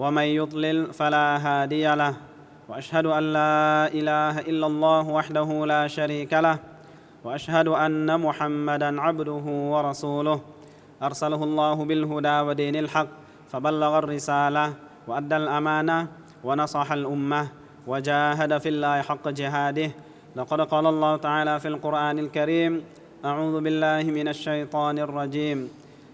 ومن يضلل فلا هادي له وأشهد أن لا إله إلا الله وحده لا شريك له وأشهد أن محمدا عبده ورسوله. أرسله الله بالهدى ودين الحق فبلغ الرسالة وأدى الأمانة ونصح الأمة وجاهد في الله حق جهاده. لقد قال الله تعالى في القرآن الكريم أعوذ بالله من الشيطان الرجيم.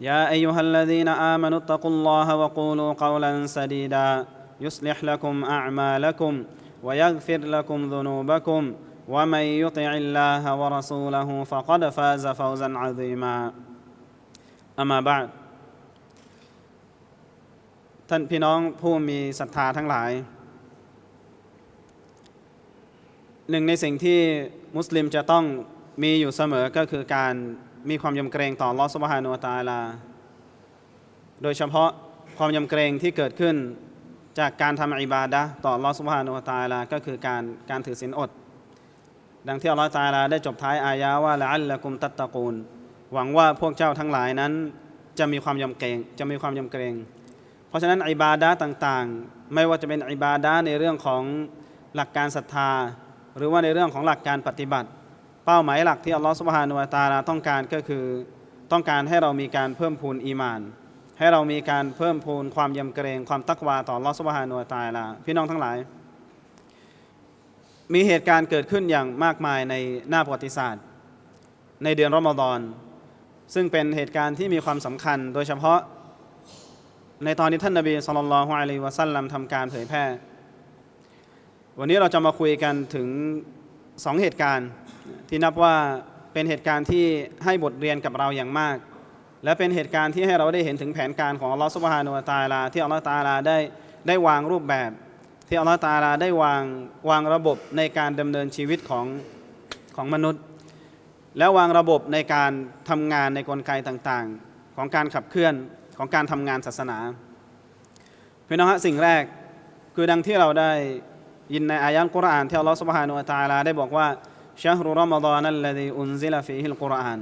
يا أيها الذين آمنوا اتقوا الله وقولوا قولا سديدا يصلح لكم أعمالكم ويغفر لكم ذنوبكم ومن يطع الله ورسوله فقد فاز فوزا عظيما أما بعد ท่านพี่น้องผู้มีศรัทธาทั้งหลาย หนึ่งในสิ่งที่มุสลิมจะต้องมีอยู่เสมอก็คือการ มีความยำเกรงต่อลอสบฮานุตาลา โดยเฉพาะความยำเกรงที่เกิดขึ้นจากการทำอิบาดะต่อลอสบฮานุตาลา ก็คือการการถือศีลอด ดังที่อัลลอฮฺตาลาได้จบท้ายอายะว่าละอัลละกุมตัตตะกูล หวังว่าพวกเจ้าทั้งหลายนั้นจะมีความยำเกรงจะมีความยำเกรง เพราะฉะนั้นอิบาดะต่างๆ ไม่ว่าจะเป็นอิบาดะในเรื่องของหลักการศรัทธา หรือว่าในเรื่องของหลักการปฏิบัติ เป้าหมายหลักที่อัลลอฮฺสุบฮานุวะตาลาต้องการก็คือต้องการให้เรามีการเพิ่มพูนอีมาน ให้เรามีการเพิ่มพูนความยำเกรงความตักวาต่ออัลลอฮฺสุบฮานุวะตาลาพี่น้องทั้งหลาย มีเหตุการณ์เกิดขึ้นอย่างมากมายในหน้าประวัติศาสตร์ ในเดือนรอมฎอนซึ่งเป็นเหตุการณ์ที่มีความสำคัญ โดยเฉพาะในตอนที่ท่านนบีสุลต่านละฮ์อะลัยวะซัลลัมทำการเผยแพร่ วันนี้เราจะมาคุยกันถึงสองเหตุการณ์ ที่นับว่าเป็นเหตุการณ์ที่ให้บทเรียนกับเราอย่างมาก และเป็นเหตุการณ์ที่ให้เราได้เห็นถึงแผนการของอัลลอฮฺสุบฮานุตาลา ที่อัลลอฮฺตาลาได้ได้วางรูปแบบ ที่อัลลอฮฺตาลาได้วางวางระบบในการดำเนินชีวิตของของมนุษย์ และวางระบบในการทำงานในกลไกต่างๆ ของการขับเคลื่อนของการทำงานศาสนาพี่น้องฮะสิ่งแรกคือดังที่เราได้ยินในอายะห์กุรอานที่อัลลอฮฺสุบฮานุตาลาได้บอกว่า ชะฮรุรอมฎอนัลลดีอุนซิลฟีฮิลกุรอาน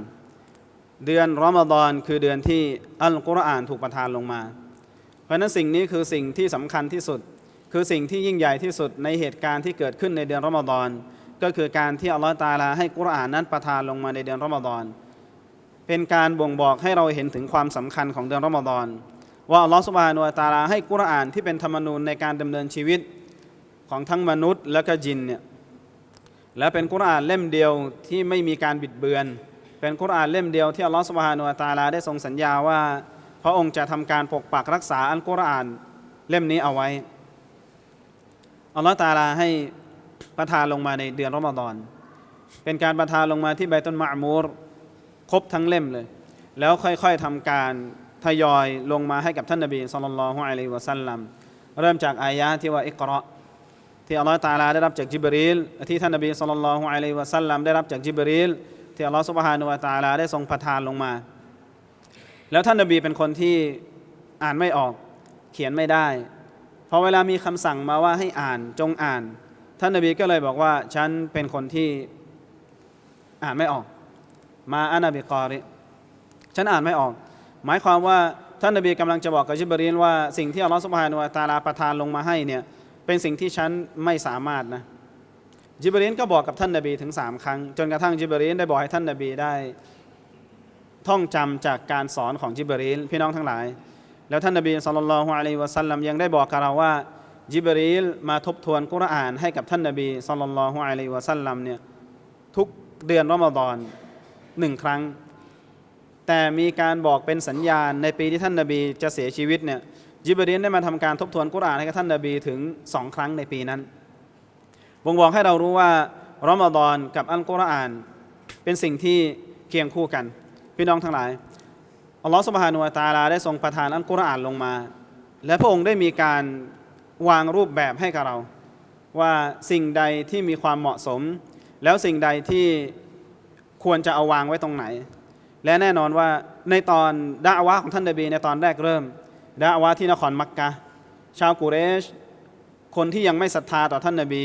เดือนรอมฎอนคือเดือนที่อัลกุรอานถูกประทานลงมา เพราะฉะนั้นสิ่งนี้คือสิ่งที่สำคัญที่สุด คือสิ่งที่ยิ่งใหญ่ที่สุดในเหตุการณ์ที่เกิดขึ้นในเดือนรอมฎอนก็คือการที่อัลลอฮฺตาลาให้กุรอานนั้นประทานลงมาในเดือนรอมฎอนเป็นการบ่งบอกให้เราเห็นถึงความสำคัญของเดือนรอมฎอนว่าอัลลอฮฺสุบฮานุวะตาลาให้กุรอานที่เป็นธรรมนูญในการดำเนินชีวิตของทั้งมนุษย์และก็จินเนี่ย และเป็นกุรอานเล่มเดียวที่ไม่มีการบิดเบือน เป็นกุรอานเล่มเดียวที่อัลลอฮฺสุบฮานุวะตาลาได้ทรงสัญญาว่า พระองค์จะทำการปกปักรักษาอัลกุรอานเล่มนี้เอาไว้อัลลอฮฺตาลาให้ประทานลงมาในเดือนรอมฎอน เป็นการประทานลงมาที่ใบต้นมะมูรครบทั้งเล่มเลย แล้วค่อยๆทำการทยอยลงมาให้กับท่านนบีสุลต่านละฮ์อะลัยวะสัลลัมเริ่มจากอายะที่ว่าอิกรา ที่อัลลอฮฺตาลาได้รับจากจิบรีลที่ท่านนบีสุลต่านละฮ์อะลัยวะสัลลัมได้รับจากจิบรีลที่อัลลอฮฺสุบฮานุวะตาลาได้ทรงประทานลงมา แล้วท่านนบีเป็นคนที่อ่านไม่ออกเขียนไม่ได้พอเวลามีคำสั่งมาว่าให้อ่านจงอ่าน ท่านนบีก็เลยบอกว่าฉันเป็นคนที่อ่านไม่ออก มาอานาบิกอริฉันอ่านไม่ออก หมายความว่าท่านนบีกำลังจะบอกกับจิบรีนว่าสิ่งที่อัลลอฮฺสุบฮานุวะตาลาประทานลงมาให้เนี่ย เป็นสิ่งที่ฉันไม่สามารถนะจิบรีนก็บอกกับท่านนบีถึงสามครั้ง จนกระทั่งจิบรีนได้บอกให้ท่านนบีได้ท่องจำจากการสอนของจิบรีนพี่น้องทั้งหลาย แล้วท่านนบีสุลต่านละฮ์อะลัยวะสัลลัมยังได้บอกกับเราว่าจิบรีลมาทบทวนกุรอานให้กับท่านนบีสุลต่านละฮ์อะลัยวะสัลลัมเนี่ยทุกเดือนรอมฎอนหนึ่งครั้ง แต่มีการบอกเป็นสัญญาณในปีที่ท่านนบีจะเสียชีวิตเนี่ย จิบรีลได้มาทำการทบทวนกุรอานให้กับท่านนบีถึงสองครั้งในปีนั้นบ่งบอกให้เรารู้ว่ารอมฎอนกับอัลกุรอานเป็นสิ่งที่เคียงคู่กัน พี่น้องทั้งหลายอัลลอฮฺสุบฮานุวะตาลาได้ทรงประทานอัลกุรอานลงมา และพระองค์ได้มีการวางรูปแบบให้กับเรา ว่าสิ่งใดที่มีความเหมาะสม แล้วสิ่งใดที่ควรจะเอาวางไว้ตรงไหน และแน่นอนว่าในตอนดะอาวะของท่านนบีในตอนแรกเริ่ม ดะอาวะที่นครมักกะชาวกุเรช คนที่ยังไม่ศรัทธาต่อท่านนบี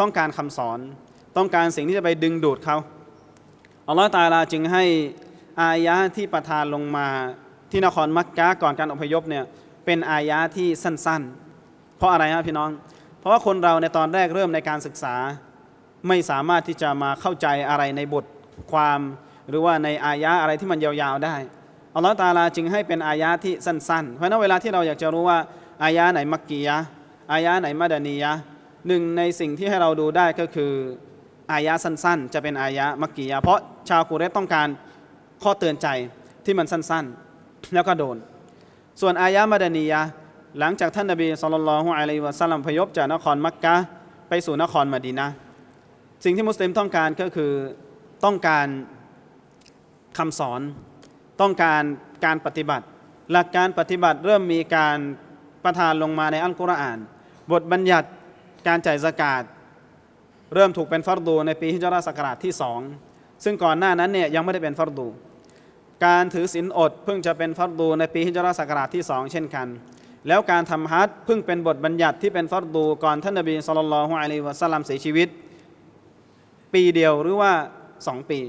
ต้องการคำสอน ต้องการสิ่งที่จะไปดึงดูดเขาอัลลอฮฺตาลาจึงให้อายะที่ประทานลงมาที่นครมักกะก่อนการอพยพเนี่ยเป็นอายะที่สั้นๆ เพราะอะไรฮะพี่น้อง เพราะว่าคนเราในตอนแรกเริ่มในการศึกษา ไม่สามารถที่จะมาเข้าใจอะไรในบทความ หรือว่าในอายะอะไรที่มันยาวๆได้ อัลลอฮฺตาลาจึงให้เป็นอายะที่สั้น ๆ เพราะนั้นเวลาที่เราอยากจะรู้ว่าอายะไหนมักกียะอายะไหนมัดานียะหนึ่งในสิ่งที่ให้เราดูได้ก็คืออายะสั้นๆ จะเป็นอายะมักกียะเพราะชาวกุเรชต้องการข้อเตือนใจที่มันสั้นๆ แล้วก็โดน ส่วนอายะมัดานียะหลังจากท่านนบีสุลต่านละฮ์อะลัยวะสัลลัมพยพจากนครมักกะไปสู่นครมดีนะสิ่งที่มุสลิมต้องการก็คือต้องการคำสอน ต้องการการปฏิบัติ หลักการปฏิบัติเริ่มมีการประทานลงมาในอัลกุรอาน บทบัญญัติการจ่ายสกาดเริ่มถูกเป็นฟัรดูในปีฮิจรัสกราชที่สองซึ่งก่อนหน้านั้นเนี่ยยังไม่ได้เป็นฟัรดู การถือศีลอดเพิ่งจะเป็นฟัรดูในปีฮิจรัสกราชที่สองเช่นกัน แล้วการทำฮัจญ์เพิ่งเป็นบทบัญญัติที่เป็นฟัรดูก่อนท่านนบีสุลต่านละฮ์อะลัยวะสัลลัมเสียชีวิต ปีเดียวหรือว่าสองปี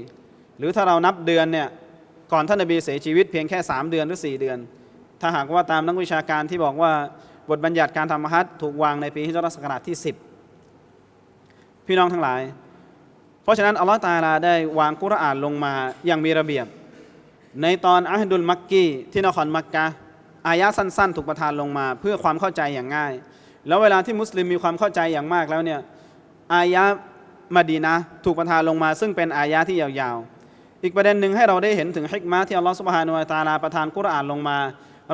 หรือถ้าเรานับเดือนเนี่ย ก่อนท่านนบีเสียชีวิตเพียงแค่ 3 เดือนหรือ 4 เดือน ถ้าหากว่าตามนักวิชาการที่บอกว่าบทบัญญัติการทำฮัจญ์ถูกวางในปีฮิจรัสศักราชที่ 10 พี่น้องทั้งหลาย เพราะฉะนั้นอัลลอฮฺตาลาได้วางกุรอานลงมาอย่างมีระเบียบ ในตอนอัฮดุลมักกีที่นครมักกะอายะสั้น ๆ ถูกประทานลงมา เพื่อความเข้าใจอย่างง่าย แล้วเวลาที่มุสลิมมีความเข้าใจอย่างมากแล้วเนี่ยอายะมะดีนะถูกประทานลงมา ซึ่งเป็นอายะที่ยาวๆ อีกประเด็นหนึ่งให้เราได้เห็นถึงฮิกมะที่อัลลอฮฺสุบฮานุวะตาลาประทานกุรอานลงมา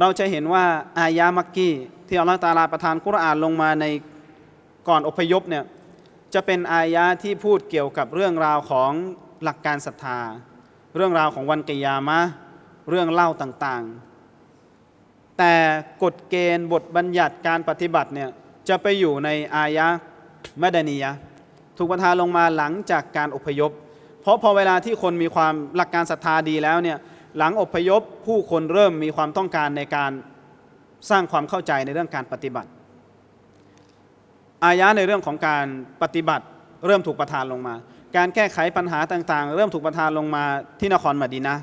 เราจะเห็นว่าอายะห์มักกีที่อัลลอฮฺตาลาประทานกุรอานลงมาในก่อนอพยพเนี่ยจะเป็นอายะที่พูดเกี่ยวกับเรื่องราวของหลักการศรัทธา เรื่องราวของวันกิยามะเรื่องเล่าต่างๆ แต่กฎเกณฑ์บทบัญญัติการปฏิบัติเนี่ยจะไปอยู่ในอายะมดานียะถูกประทานลงมาหลังจากการอพยพ เพราะพอเวลาที่คนมีความหลักการศรัทธาดีแล้วเนี่ยหลังอพยพผู้คนเริ่มมีความต้องการในการสร้างความเข้าใจในเรื่องการปฏิบัติ อายะในเรื่องของการปฏิบัติเริ่มถูกประทานลงมา การแก้ไขปัญหาต่างๆ เริ่มถูกประทานลงมาที่นครมดีนะ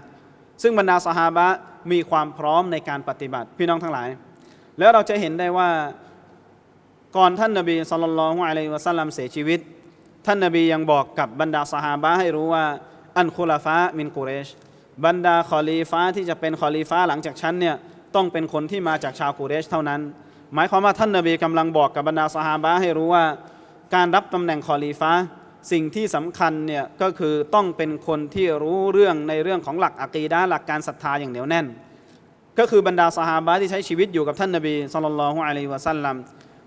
ซึ่งบรรดาสหาบะมีความพร้อมในการปฏิบัติพี่น้องทั้งหลาย แล้วเราจะเห็นได้ว่าก่อนท่านนบีสุลต่านละฮ์อะลัยวะสัลลัมเสียชีวิต ท่านนบียังบอกกับบรรดาสหาบะให้รู้ว่า อันคุลาฟะมินกุเรช บรรดาคอลีฟ้าที่จะเป็นคอลีฟ้าหลังจากฉันเนี่ยต้องเป็นคนที่มาจากชาวกุเรชเท่านั้น หมายความว่าท่านนบีกำลังบอกกับบรรดาสหาบะให้รู้ว่า การรับตำแหน่งคอลีฟ้าสิ่งที่สำคัญเนี่ยก็คือต้องเป็นคนที่รู้เรื่องในเรื่องของหลักอะกีดะห์หลักการศรัทธาอย่างเหนียวแน่น ก็คือบรรดาสหาบะที่ใช้ชีวิตอยู่กับท่านนบีสุลต่านละฮ์อะลัยวะสัลลัม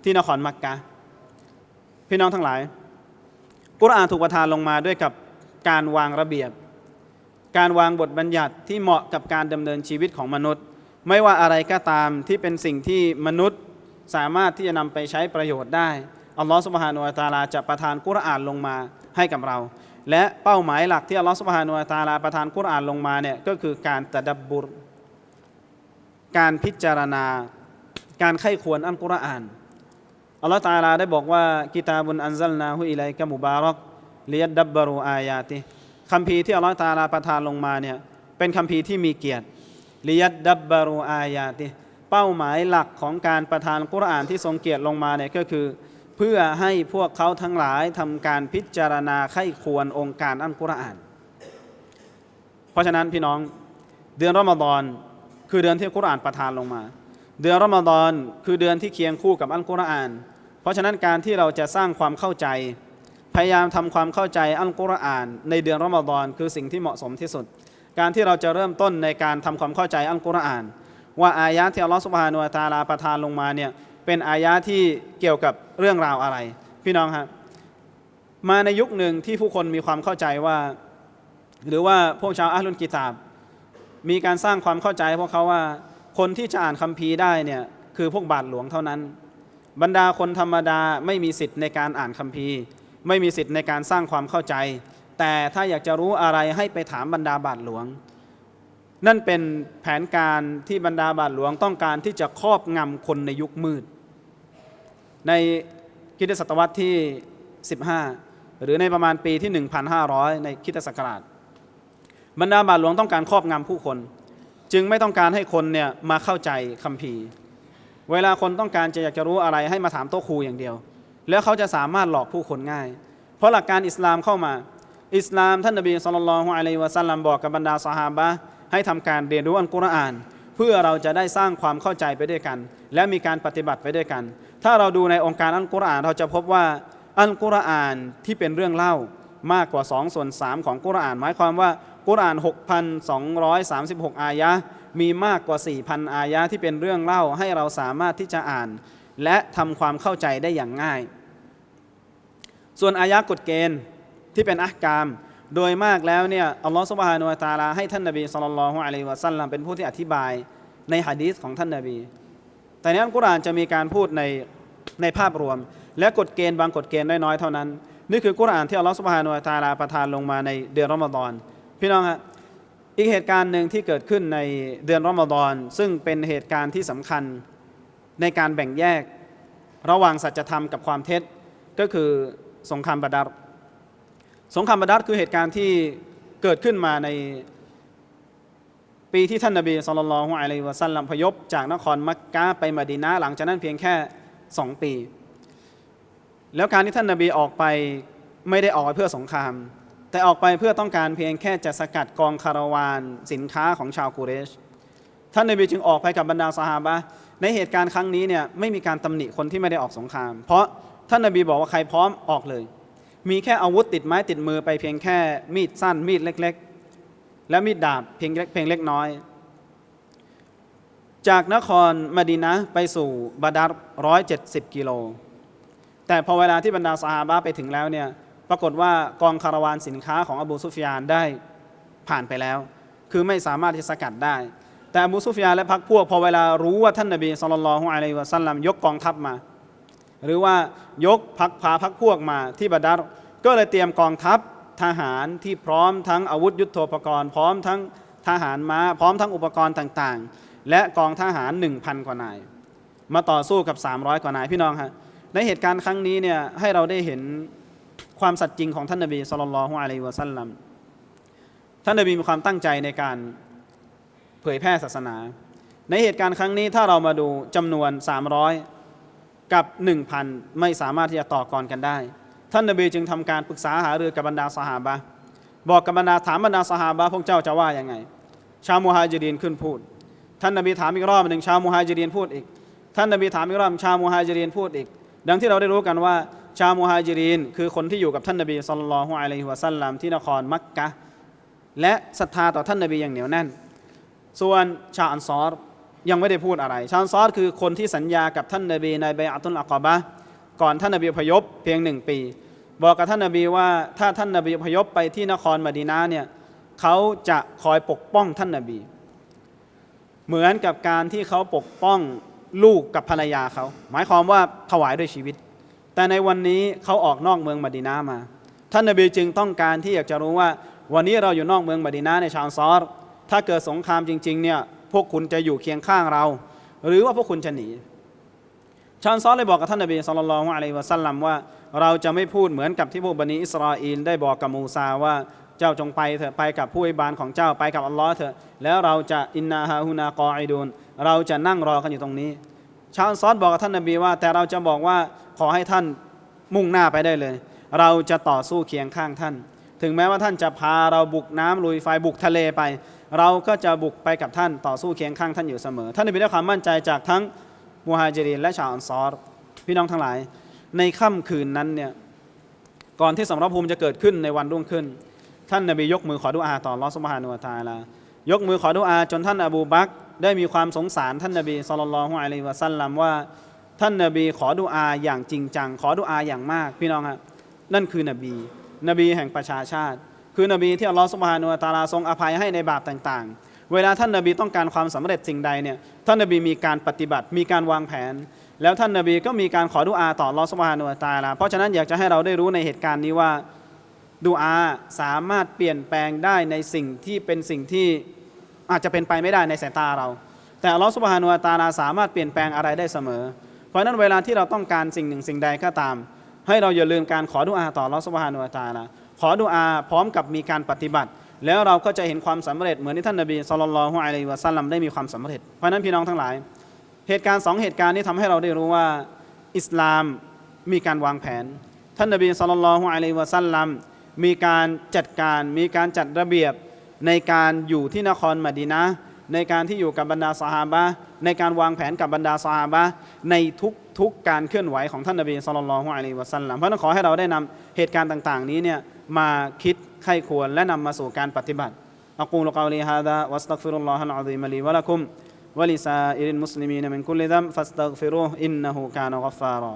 ที่นครมักกะพี่น้องทั้งหลาย กุรอานถูกประทานลงมาด้วยกับการวางระเบียบ การวางบทบัญญัติที่เหมาะกับการดำเนินชีวิตของมนุษย์ ไม่ว่าอะไรก็ตามที่เป็นสิ่งที่มนุษย์สามารถที่จะนำไปใช้ประโยชน์ได้อัลลอฮฺสุบฮานุวะตาลาจะประทานกุรอานลงมาให้กับเรา และเป้าหมายหลักที่อัลลอฮฺสุบฮานุวะตาลาประทานกุรอานลงมาเนี่ยก็คือการตะดับบุรการพิจารณา การไข้ควรอัลกุรอาน อัลลอฮฺตาลาได้บอกว่ากิตาบุนอันซัลนาฮุอิไลกะมุบารักเลียดดับบารูอายาติคำพีที่อัลลอฮฺตาลาประทานลงมาเนี่ยเป็นคำพีที่มีเกียรติเลียดดับบารูอายาติเป้าหมายหลักของการประทานกุรอานที่ทรงเกียรติลงมาเนี่ยก็คือ เพื่อให้พวกเขาทั้งหลายทำการพิจารณาไข้ควรองค์การอัลกุรอาน เพราะฉะนั้นพี่น้องเดือนรอมฎอนคือเดือนที่กุรอานประทานลงมา เดือนรอมฎอนคือเดือนที่เคียงคู่กับอัลกุรอาน เพราะฉะนั้นการที่เราจะสร้างความเข้าใจ พยายามทำความเข้าใจอัลกุรอาน ในเดือนรอมฎอนคือสิ่งที่เหมาะสมที่สุด การที่เราจะเริ่มต้นในการทำความเข้าใจอัลกุรอาน ว่าอายะที่อัลลอฮฺสุบฮานุวะตาลาประทานลงมาเนี่ยเป็นอายะที่เกี่ยวกับเรื่องราวอะไร พี่น้องครับมาในยุคหนึ่งที่ผู้คนมีความเข้าใจว่า หรือว่าพวกชาวอัลลุนกิตาบ มีการสร้างความเข้าใจพวกเขาว่าคนที่จะอ่านคัมภีร์ได้เนี่ยคือพวกบาทหลวงเท่านั้น บรรดาคนธรรมดาไม่มีสิทธิ์ในการอ่านคัมภีร์ ไม่มีสิทธิ์ในการสร้างความเข้าใจ แต่ถ้าอยากจะรู้อะไรให้ไปถามบรรดาบาทหลวง นั่นเป็นแผนการที่บรรดาบาทหลวงต้องการที่จะครอบงำคนในยุคมืด ในคริสตศตวรรษที่ 15 หรือในประมาณปีที่ 1,500 ในคริสตศักราช บรรดาบาทหลวงต้องการครอบงำผู้คน จึงไม่ต้องการให้คนเนี่ยมาเข้าใจคัมภีร์ เวลาคนต้องการจะอยากจะรู้อะไรให้มาถามโต๊ะครูอย่างเดียว แล้วเขาจะสามารถหลอกผู้คนง่าย เพราะหลักการอิสลามเข้ามา อิสลามท่านนบีสุลต่านละฮ์อะลัยฮิวะสัลลัมบอกกับบรรดาสหาบะให้ทำการเรียนรู้อัลกุรอาน เพื่อเราจะได้สร้างความเข้าใจไปด้วยกัน และมีการปฏิบัติไปด้วยกัน ถ้าเราดูในองค์การอัลกุรอานเราจะพบว่าอัลกุรอานที่เป็นเรื่องเล่ามากกว่า2ส่วน3ของกุรอาน หมายความว่ากุรอาน 6,236 อายะห์ มีมากกว่า 4,000 อายะห์ที่เป็นเรื่องเล่าให้เราสามารถที่จะอ่าน และทำความเข้าใจได้อย่างง่าย ส่วนอายะห์กฎเกณฑ์ที่เป็นอักกาม โดยมากแล้วเนี่ยอัลลอฮฺสุบฮานุวะตาลาให้ท่านนบีสุลต่านละฮ์อะลัยวะสัลลัมเป็นผู้ที่อธิบายในหะดีษของท่านนบี แต่ในอัลกุรอานจะมีการพูดในในภาพรวม และกฎเกณฑ์บางกฎเกณฑ์น้อยๆเท่านั้น นี่คือกุรอานที่อัลลอฮฺสุบฮานุวะตาลาประทานลงมาในเดือนรอมฎอนพี่น้องฮะ อีกเหตุการณ์หนึ่งที่เกิดขึ้นในเดือนรอมฎอนซึ่งเป็นเหตุการณ์ที่สำคัญในการแบ่งแยกระหว่างสัจธรรมกับความเท็จก็คือสงครามบาดัรสงครามบาดัรคือเหตุการณ์ที่เกิดขึ้นมาในปีที่ท่านนบีสุลต่านละฮ์อะลัยฮิวะสัลลัมพยพจากนครมักกะไปมะดีนะห์หลังจากนั้นเพียงแค่สองปี แล้วการที่ท่านนบีออกไปไม่ได้ออกไปเพื่อสงคราม แต่ออกไปเพื่อต้องการเพียงแค่จะสกัดกองคาราวานสินค้าของชาวกุเรช ท่านนบีจึงออกไปกับบรรดาสหาบะในเหตุการณ์ครั้งนี้เนี่ยไม่มีการตำหนิคนที่ไม่ได้ออกสงคราม เพราะท่านนบีบอกว่าใครพร้อมออกเลย มีแค่อาวุธติดไม้ติดมือไปเพียงแค่มีดสั้นมีดเล็ก ๆ และมีดดาบเพียงเล็กเพียงเล็กน้อย จากนครมดีนะไปสู่บาดัรร้อยเจ็ดสิบกิโลแต่พอเวลาที่บรรดาสหาบะไปถึงแล้วเนี่ย ปรากฏว่ากองคาราวานสินค้าของอบูซุฟยานได้ผ่านไปแล้ว คือไม่สามารถที่จะสกัดได้ แต่อบูซุฟยานและพรรคพวกพอเวลารู้ว่าท่านนบีสุลต่านละฮ์อะลัยวะสัลลัมยกกองทัพมา หรือว่ายกพักพาพักพวกมาที่บาดัรก็เลยเตรียมกองทัพทหารที่พร้อมทั้งอาวุธยุโทโธปกรณ์ พร้อมทั้งทหารม้า พร้อมทั้งอุปกรณ์ต่างๆ และกองทหาร 1,000 กว่านาย มาต่อสู้กับ 300 กว่านายพี่น้องฮะในเหตุการณ์ครั้งนี้เนี่ยให้เราได้เห็น ความสัตย์จริงของท่านนบีสุลต่านละฮ์อะลัยวะสัลลัมท่านนบีมีความตั้งใจในการเผยแพร่ศาสนา ในเหตุการณ์ครั้งนี้ถ้าเรามาดูจำนวน 300 กับ 1,000 ไม่สามารถที่จะต่อกรกันได้ ท่านนบีจึงทำการปรึกษาหารือกับบรรดาสหาบะบอกกับบรรดาถามบรรดาสหาบะพวกเจ้าจะว่ายังไง ชาวมูฮาจิรินขึ้นพูด ท่านนบีถามอีกรอบหนึ่งชาวมูฮาจิรินพูดอีก ท่านนบีถามอีกรอบชาวมูฮาจิรินพูดอีก ดังที่เราได้รู้กันว่า ชาวมูฮาจิรินคือคนที่อยู่กับท่านนบีสุลต่านละฮ์อะลัยฮิวะสัลลัมที่นครมักกะและศรัทธาต่อท่านนบีอย่างเหนียวแน่น ส่วนชาวอันซอรยังไม่ได้พูดอะไร ชาวอันซอรคือคนที่สัญญากับท่านนบีในใบอัตุลอักบะก่อนท่านนบีพยพเพียงหนึ่งปี บอกกับท่านนบีว่าถ้าท่านนบีพยพไปที่นครมดีนาเนี่ยเขาจะคอยปกป้องท่านนบี เหมือนกับการที่เขาปกป้องลูกกับภรรยาเขา หมายความว่าถวายด้วยชีวิต แต่ในวันนี้เขาออกนอกเมืองมดีนามา ท่านนบีจึงต้องการที่อยากจะรู้ว่า วันนี้เราอยู่นอกเมืองมดีนาในชาวอันซอรถ้าเกิดสงครามจริงๆเนี่ยพวกคุณจะอยู่เคียงข้างเรา หรือว่าพวกคุณจะหนีชาวอันซอรเลยบอกกับท่านนบีสุลต่านละอะลัยวะสัลลัมว่า เราจะไม่พูดเหมือนกับที่พวกบันิอิสราเอลได้บอกกับมูซาว่าเจ้าจงไปเถอะไปกับผู้อิบานของเจ้าไปกับอัลลอฮ์เถอะแล้วเราจะอินนาฮาฮูนากอไอดูนเราจะนั่งรอกันอยู่ตรงนี้ ชาวอันซอรบอกกับท่านนบีว่า แต่เราจะบอกว่า ขอให้ท่านมุ่งหน้าไปได้เลย เราจะต่อสู้เคียงข้างท่าน ถึงแม้ว่าท่านจะพาเราบุกน้ำลุยไฟบุกทะเลไป เราก็จะบุกไปกับท่านต่อสู้เคียงข้างท่านอยู่เสมอ ท่านนบีได้ความมั่นใจจากทั้งมูฮาจิรินและชาวอันซอรพี่น้องทั้งหลาย ในค่ำคืนนั้นเนี่ยก่อนที่สมรภูมิจะเกิดขึ้นในวันรุ่งขึ้น ท่านนบียกมือขอดุอาต่ออัลลอฮ์ซุบฮานุวตาลายกมือขอดุอาจนท่านอบูบักได้มีความสงสารท่านนบีสุลต่านละฮ์อะลัยวะสัลลัมว่า ท่านนบีขอดุอาอย่างจริงจัง ขอดุอาอย่างมาก พี่น้องครับนั่นคือนบี นบีแห่งประชาชาติ คือนบีที่อัลลอฮ์ซุบฮานุวะตาลาทรงอภัยให้ในบาปต่างๆ เวลาท่านนบีต้องการความสำเร็จสิ่งใดเนี่ยท่านนบีมีการปฏิบัติมีการวางแผน แล้วท่านนบีก็มีการขอดุอาต่ออัลลอฮ์ซุบฮานุวะตาลาเพราะฉะนั้นอยากจะให้เราได้รู้ในเหตุการณ์นี้ว่าดูอาสามารถเปลี่ยนแปลงได้ในสิ่งที่เป็นสิ่งที่อาจจะเป็นไปไม่ได้ในสายตาเรา แต่อัลลอฮฺสุบฮานุวะตาลาสามารถเปลี่ยนแปลงอะไรได้เสมอ เพราะนั้นเวลาที่เราต้องการสิ่งหนึ่งสิ่งใดก็ตาม ให้เราอย่าลืมการขอดุอาต่ออัลอสุบฮานุตาลาขอดุอาพร้อมกับมีการปฏิบัติ แล้วเราก็จะเห็นความสำเร็จเหมือนที่ท่านนบีสุลต่านละฮ์อะลัยวะสัลลัมได้มีความสำเร็จ เพราะนั้นพี่น้องทั้งหลาย เหตุการณ์สองเหตุการณ์นี้ทำให้เราได้รู้ว่าอิสลามมีการวางแผน ท่านนบีสุลต่านละฮ์อะลัยวะสัลลัมมีการจัดการมีการจัดระเบียบในการอยู่ที่นครมะดีนะ ในการที่อยู่กับบรรดาสหาบะห์ในการวางแผนกับบรรดาสหาบะห์ในทุกทุกการเคลื่อนไหวของท่านนบีสุลต่านละฮ์อะลัยฮิวะสัลลัมเพราะฉะนั้นขอให้เราได้นำเหตุการณ์ต่าง ๆ นี้เนี่ยมาคิดไข้ควรและนำมาสู่การปฏิบัติ أقول قولي هذا وأستغفر الله العظيم لي ولكم ولسائر المسلمين من كل ذنب فاستغفروه إنه كان غفارا